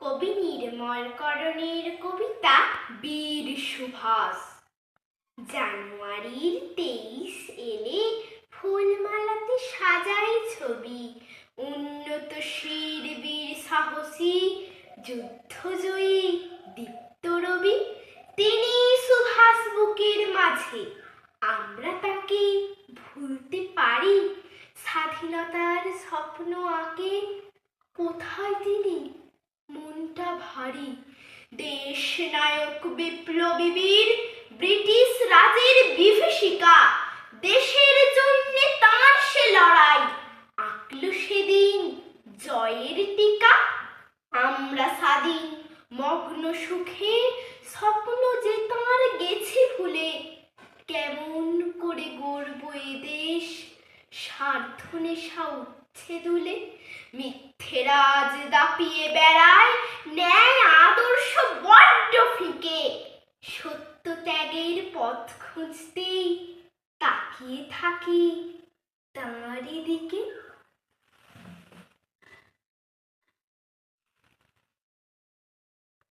কবি নির্মল করণের কবিতা বীর সুভাষ। জানুয়ারির তেইশ এলে ফুলমালাতে সাজাই ছবি। উন্নত শির, বীর সাহসী, যুদ্ধজয়ী দীপ্ত রবি। তিনি সুভাষ বুকের মাঝে। আমরা তাকে ভুলতে পারি। স্বাধীনতার স্বপ্ন আঁকে। কোথায় তিনি? ভারী দেশ নায়ক বিপ্লবী বীর, ব্রিটিশ রাজের বিভীষিকা। দেশের জন্য তার সে লড়াই। আঁকল সেদিন জয়ের টিকা। আমরা স্বাধীন, মগ্ন সুখে, স্বপ্ন যে তার গেছে ভুলে। কেমন করে গড়ব এ দেশ? স্বার্থ নেশা দুলে। মিথ্যেরাজ দাপিয়ে বেড়ায় ন্যায় আদর্শ বড্ড ফিকে। সত্য ত্যাগের পথ খুঁজতেই তাকিয়ে থাকি